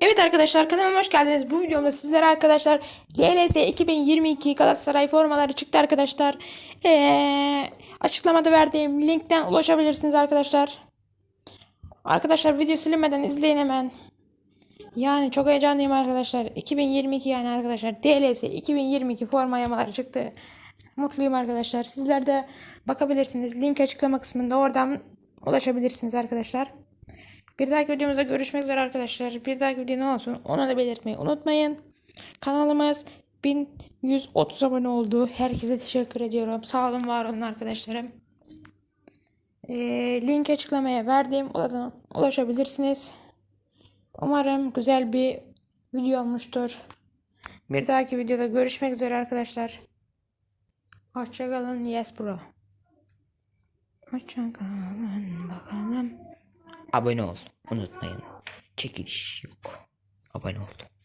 Evet arkadaşlar kanalıma hoş geldiniz. Bu videomda sizlere arkadaşlar GLS 2022 Galatasaray formaları çıktı arkadaşlar. Ee, açıklamada verdiğim linkten ulaşabilirsiniz arkadaşlar. Arkadaşlar video silinmeden izleyin hemen. Yani çok heyecanlıyım arkadaşlar. 2022 yani arkadaşlar. DLS 2022 forma yamaları çıktı. Mutluyum arkadaşlar. Sizler de bakabilirsiniz. Link açıklama kısmında oradan ulaşabilirsiniz arkadaşlar. Bir dahaki videomuzda görüşmek üzere arkadaşlar. Bir dahaki video ne olsun onu da belirtmeyi unutmayın. Kanalımız 1130 abone oldu. Herkese teşekkür ediyorum. Sağ olun var olun arkadaşlarım. Ee, link açıklamaya verdiğim oradan ulaşabilirsiniz. Umarım güzel bir video olmuştur. Bir dahaki videoda görüşmek üzere arkadaşlar. Hoşçakalın. Yes bro. Hoşçakalın bakalım. Abone ol. Unutmayın. Çekiliş yok. Abone ol.